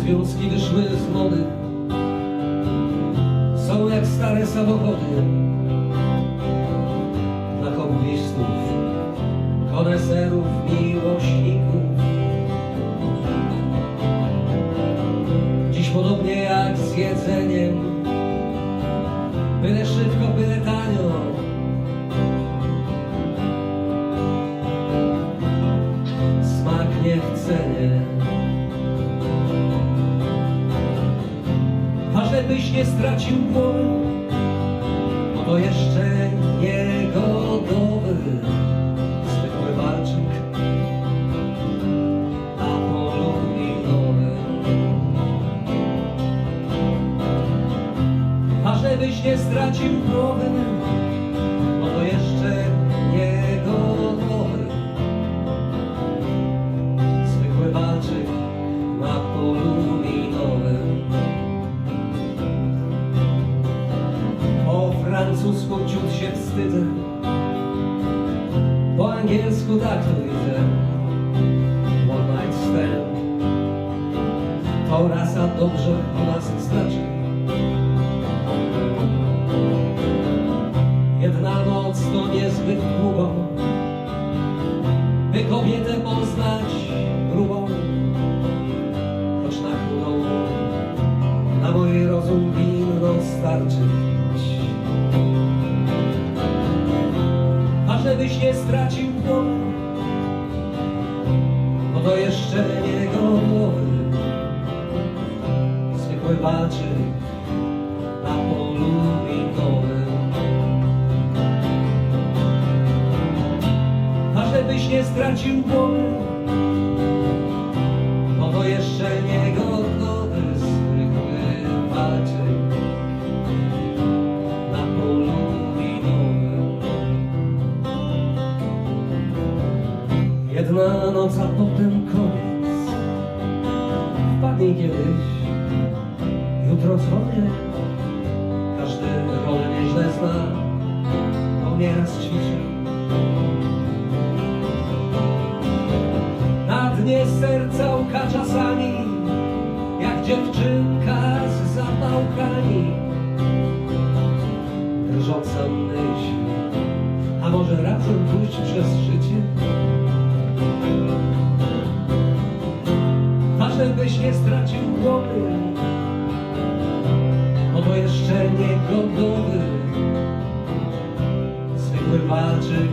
związki wyszły z mody Są jak stare samochody. Dla komunistów, koneserów, miłośników. Dziś podobnie jak z jedzeniem Byle szybko, byle tanio. Smak nie chce, nie. Żebyś nie stracił głowy, no to jeszcze nie gotowy zwykły walczyk na polu minowym. A żebyś nie stracił głowy, no to jeszcze się wstydzę, po angielsku tak to widzę. One night stand to rasa dobrze o nas znaczy. Jedna noc to niezbyt długo, by kobietę poznać grubą, choć na chudą na mój rozum winno starczyć. Nie stracił głowy, no to jeszcze nie gotowy. Zwykły walczyk na polu minowym. A żebyś nie stracił głowy, Jedna noc, a potem koniec. Wpadnij kiedyś, jutro dzwonię. Każdy rolę nieźle zna, bo nieraz ćwiczył. Na dnie serca łka czasami Jak dziewczynka z zapałkami Drżąca myśl A może razem pójść przez życie A żebyś nie stracił głowy No to jeszcze nie gotowy Zwykły walczyk